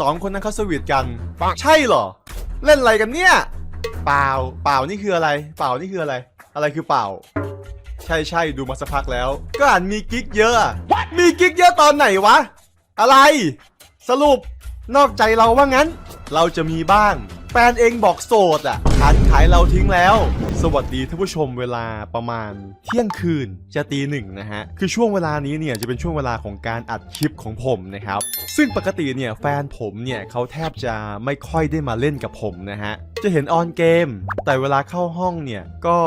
สองคนนั้นเขาสวีทกัน ใช่เหรอ เล่นอะไรกันเนี่ย เปล่า เปล่านี่คืออะไร เปล่านี่คืออะไร อะไรคือเปล่า ใช่ใช่ดูมาสักพักแล้ว ก็อ่านมีกิ๊กเยอะอะมีกิ๊กเยอะตอนไหนวะ อะไร สรุป นอกใจเราว่างั้น เราจะมีบ้าง แฟนเองบอกโสดอะขันขายเราทิ้งแล้ว สวัสดีท่านผู้ชมเวลาประมาณเที่ยงคืนจะตีหนึ่งนะฮะ คือช่วงเวลานี้เนี่ยจะเป็นช่วงเวลาของการอัดคลิปของผมนะครับ ซึ่งปกติเนี่ยแฟนผมเนี่ยเขาแทบจะไม่ค่อยได้มาเล่นกับผมนะฮะ จะเห็นออนเกม แต่เวลาเข้าห้องเนี่ยก็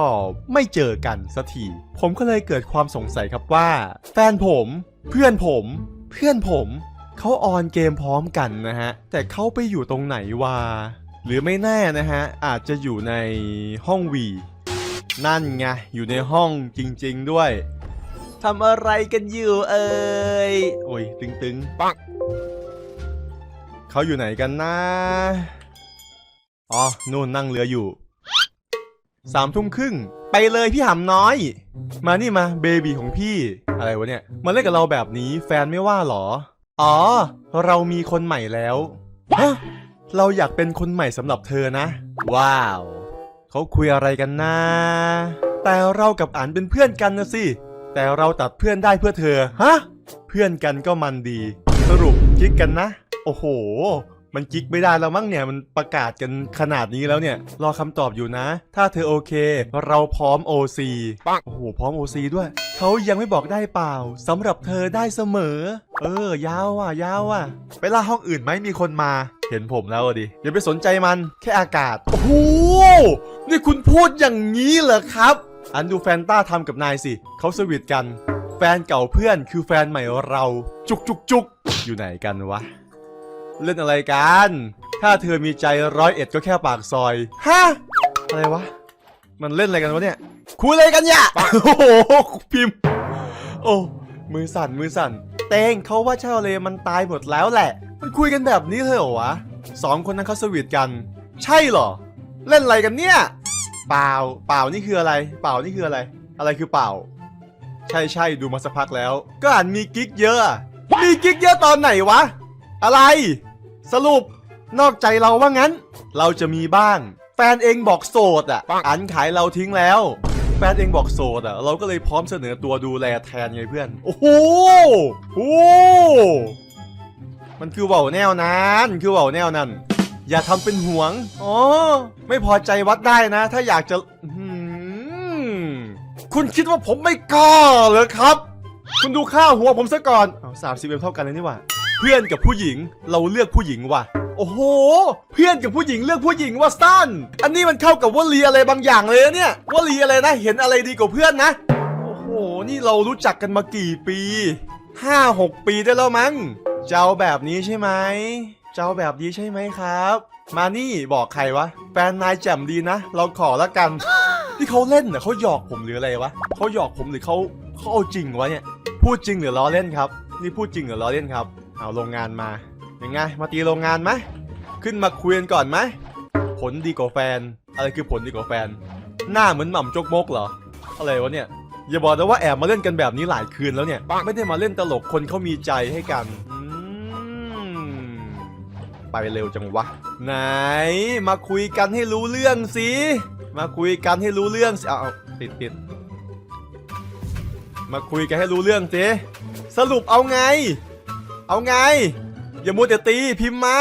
ไม่เจอกันสักทีผมก็เลยเกิดความสงสัยครับว่า แฟนผมเพื่อนผม เพื่อนผมเขาออนเกมพร้อมกันนะฮะ แต่เขาไปอยู่ตรงไหนวะหรือไม่แน่นะฮะ อาจจะอยู่ในห้องวี นั่นไง อยู่ในห้องจริง ๆ ด้วยทำอะไรกันอยู่เอ่ยโอ้ยตึงๆปักเขาอยู่ไหนกันนะอ๋อนู่นนั่งเรืออยู่สามทุ่มครึ่งไปเลยพี่หำน้อย มานี่มาเบบีของพี่ อะไรวะเนี่ยมาเล่นกับเราแบบนี้แฟนไม่ว่าหรอ อ๋อ เรามีคนใหม่แล้วฮะเราอยากเป็นคนใหม่สำหรับเธอนะ ว้าว เขาคุยอะไรกันนะ แต่เรากับอันเป็นเพื่อนกันนะสิ แต่เราตัดเพื่อนได้เพื่อเธอ ฮะ เพื่อนกันก็มันดี สรุปกิ๊กกันนะ โอ้โห มันกิ๊กไม่ได้แล้วมั้งเนี่ย มันประกาศกันขนาดนี้แล้วเนี่ย รอคำตอบอยู่นะ ถ้าเธอโอเค เราพร้อม OC โอ้โห พร้อม OC ด้วย เขายังไม่บอกได้เปล่าสำหรับเธอได้เสมอ เออ ยาวอะ ยาวอะ ไปล่าห้องอื่นไหมมีคนมา เห็นผมแล้วอะดิอย่าไปสนใจมันแค่อากาศ โอ้โห นี่คุณพูดอย่างนี้เหรอครับ อันดูแฟนต้าทำกับนายสิ เขาสวีทกัน แฟนเก่าเพื่อนคือแฟนใหม่เรา จุกจุกจุกอยู่ไหนกันวะ เล่นอะไรกัน ถ้าเธอมีใจร้อยเอ็ดก็แค่ปากซอย ฮะ อะไรวะ มันเล่นอะไรกันวะเนี่ย คุยอะไรกันเนี่ย โอ้โหพิมพ์ โอ้ มือสั่นมือสั่น เตงเขาว่าชาวเลมันตายหมดแล้วแหละ มันคุยกันแบบนี้เลยเหรอวะสองคนนั้นเขาสวีทกัน ใช่เหรอ เล่นอะไรกันเนี่ยเปล่าเปล่านี่คืออะไร เปล่านี่คืออะไร อะไรคือเปล่า ใช่ใช่ดูมาสักพักแล้ว ก็อ่านมีกิ๊กเยอะมีกิ๊กเยอะตอนไหนวะ อะไร สรุป นอกใจเราว่างั้น เราจะมีบ้าง แฟนเองบอกโสดอะอันขายเราทิ้งแล้ว แฟนเองบอกโสดอะ เราก็เลยพร้อมเสนอตัวดูแลแทนไงเพื่อน โอ้โหโอ้มันคือเว่าแนวนั้นคือเว่าแนวนั้น อย่าทำเป็นห่วง อ๋อ ไม่พอใจวัดได้นะ ถ้าอยากจะคุณคิดว่าผมไม่กล้าเหรอครับ คุณดูค่าหัวผมซะก่อนสามสิบเอ็มเท่ากันเลยนี่ว่า เพื่อนกับผู้หญิงเราเลือกผู้หญิงว่ะ โอ้โห เพื่อนกับผู้หญิงเลือกผู้หญิงว่าสั้น อันนี้มันเข้ากับวลีอะไรบางอย่างเลยนะเนี่ยวลีอะไรนะ เห็นอะไรดีกว่าเพื่อนนะ โอ้โห นี่เรารู้จักกันมากี่ปีห้าหกปีได้แล้วมั้ง เจ้าแบบนี้ใช่ไหม เจ้าแบบนี้ใช่ไหมครับ มานี่บอกใครวะ แฟนนายแจ่มดีนะ เราขอละกัน ที่เขาเล่นน่ะเขาหยอกผมหรืออะไรวะเขาหยอกผมหรือเขาเขาเอาจริงวะเนี่ย พูดจริงหรือล้อเล่นครับ นี่พูดจริงหรือล้อเล่นครับ เอาโรงงานมา ยังไง มาตีโรงงานไหมขึ้นมาคุยกันก่อนไหมผลดีกว่าแฟน อะไรคือผลดีกว่าแฟน หน้าเหมือนหม่ำจกมกเหรอ อะไรวะเนี่ย อย่าบอกนะว่าแอบมาเล่นกันแบบนี้หลายคืนแล้วเนี่ย ไม่ได้มาเล่นตลกคนเขามีใจให้กันอืมไปเร็วจังวะ ไหน มาคุยกันให้รู้เรื่องสิ มาคุยกันให้รู้เรื่องสิเอาเอาติดติดมาคุยกันให้รู้เรื่องสิสรุปเอาไง เอาไง อย่ามัวแต่ตีพิมพ์มา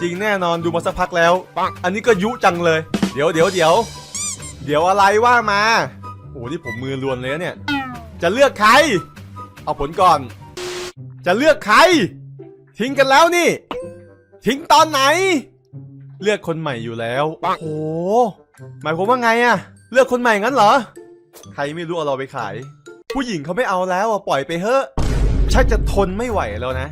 จริงแน่นอนดูมาสักพักแล้วอันนี้ก็ยุจังเลย เดี๋ยวเดี๋ยวเดี๋ยวเดี๋ยวอะไรว่ามาโอ้โหนี่ผมมือลวนเลยนะเนี่ย จะเลือกใคร เอาผลก่อน จะเลือกใคร ทิ้งกันแล้วนี่ ทิ้งตอนไหน เลือกคนใหม่อยู่แล้ว โอ้โห หมายความว่าไงอะเลือกคนใหม่งั้นเหรอ ใครไม่รู้เอาเราไปขาย ผู้หญิงเขาไม่เอาแล้วอะปล่อยไปเถอะชักจะทนไม่ไหวแล้วนะ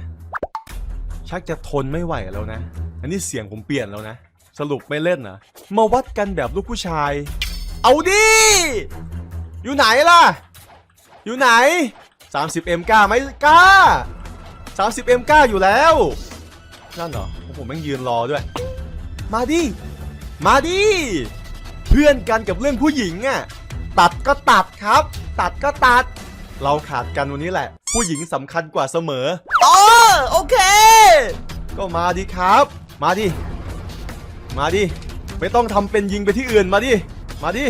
ชักจะทนไม่ไหวแล้วนะ อันนี้เสียงผมเปลี่ยนแล้วนะ สรุปไม่เล่นนะมาวัดกันแบบลูกผู้ชาย เอาดิ อยู่ไหนล่ะ อยู่ไหน 30M กล้าไหมกล้า 30M กล้าอยู่แล้ว นั่นเหรอ ผมแม่งยืนรอด้วย มาดิ มาดิ เพื่อนกันกับเรื่องผู้หญิงอะตัดก็ตัดครับ ตัดก็ตัด เราขาดกันวันนี้แหละ ผู้หญิงสำคัญกว่าเสมออ๋อโอเค ก็มาดิครับ มาดิ มาดิ ไม่ต้องทำเป็นยิงไปที่อื่นมาดิ มาดิ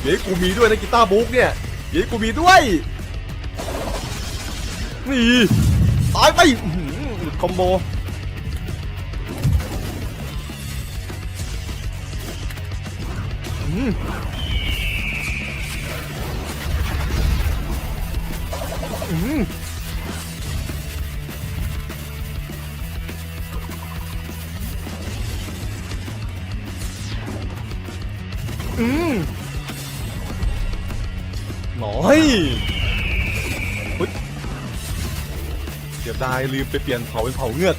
เยวกูมีด้วยนะกีตาร์บุ๊กเนี่ยเยวกูมีด้วย นี่ตายไปหยุดคอมโบ อืมอืมหน่อยเฮ้ยเดี๋ยวได้ลืมไปเปลี่ยนเผาเป็นเผาเงือก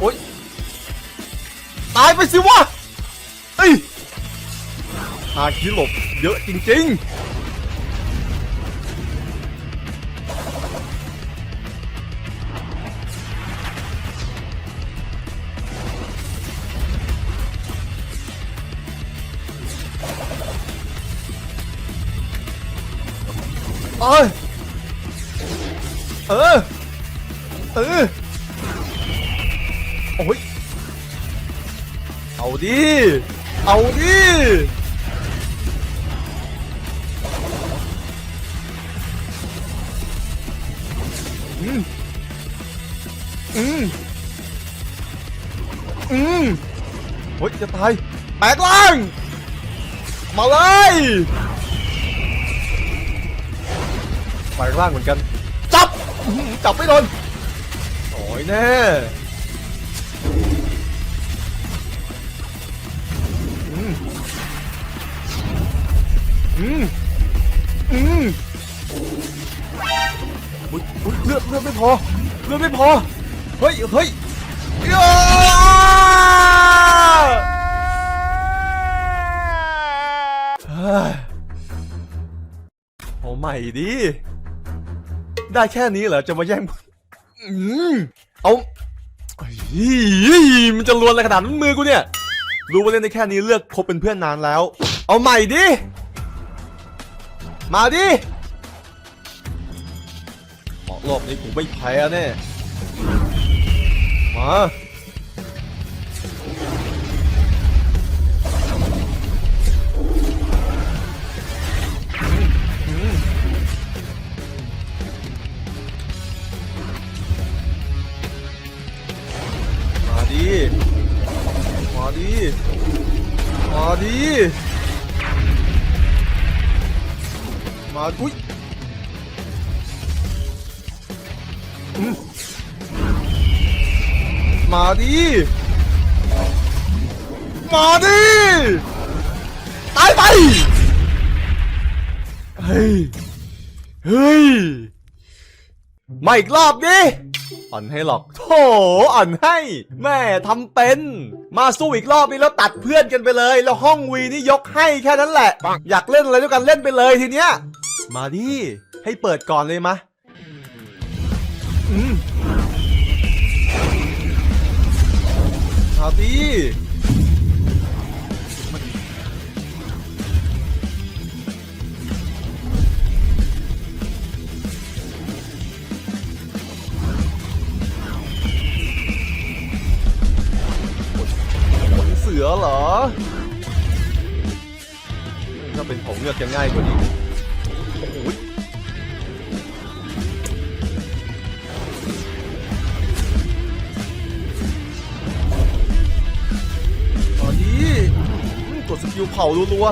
โอ๊ย ตายไปสิวะเอ้ยหาคิหลบเยอะจริงๆเอ้ยเออ เออ โอ้ย เอาดิ เอาดิ อืม อืม อืมโอ้ยจะตายแบกล่าง มาเลยแบกล่างเหมือนกัน จับ จับไม่โดนโอ้ยแน่ อืมอืมอุ๊ยอุ๊ยเลือดเลือดไม่พอ เลือดไม่พอ เฮ้ยเฮ้ยย่าเฮ้ยเอาใหม่ดิ ได้แค่นี้เหรอ จะมาแย่งอืมเอาเฮ้ยมันจะลวนอะไรขนาดนั้นมือกูเนี่ย รู้ว่าเล่นได้แค่นี้เลือกคบเป็นเพื่อนนานแล้ว เอาใหม่ดิ มาดิออกรอบนี้กูไม่แพ้แน่มามา มาอุ้ยมมาดิ มาดิ ตายไป เฮ้ย เฮ้ย มาอีกรอบดิอ่อนให้หรอกโถอ่อนให้ แม่ทำเป็น มาสู้อีกรอบนี้แล้วตัดเพื่อนกันไปเลย แล้วห้องวีนี่ยกให้แค่นั้นแหละ อยากเล่นอะไรด้วยกันเล่นไปเลยทีเนี้ย มาดิ ให้เปิดก่อนเลยมะอืมเอาดิขนเสือเหรอ ถ้าเป็นของเลือกจะง่ายกว่านี้ ตอนนี้กดสกิลเผารัว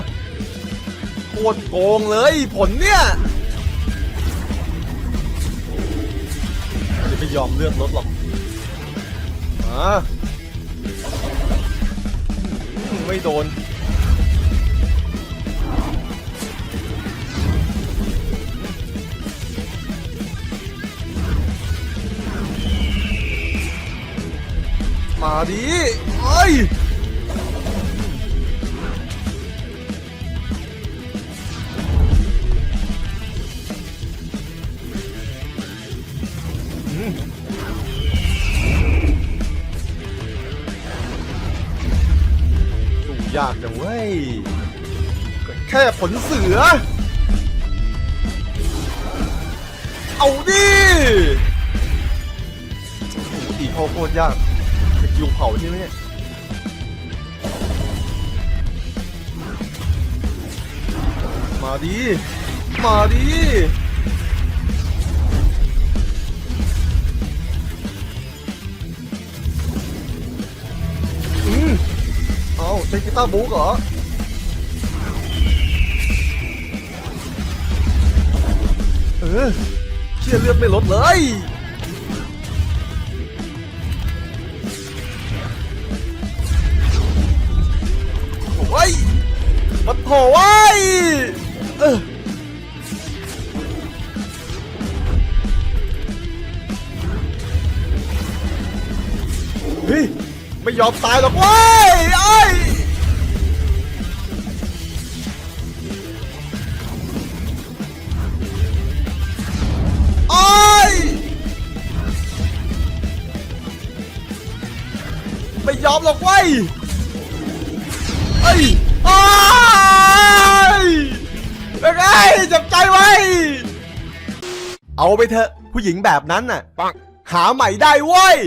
ๆโคตรโกงเลยผลเนี่ยจะไม่ยอมเลือดลดหรอกอืมไม่โดน มาดิเอ้ยอืมยากจังเว้ยก็แค่ผลเสือ เอาดิโอ้โหตีเข้าโคตรยาก สกิลเผาใช่ไหมเนี่ยมาดีมาดีอืมเอาใช้กีตาร์บุ๊กเหรอเออเชี่ยเลือดไม่ลดเลย โอ้ยมาโถไว้ยเออเฮ้ยไม่ยอมตายหรอกเว้ยไอ้ไอ้ไม่ยอมหรอกเว้ย ไอ้ยไอ้ยเป็นไงจับใจไว้ เอาไปเถอะผู้หญิงแบบนั้นน่ะ หาใหม่ได้เว้ย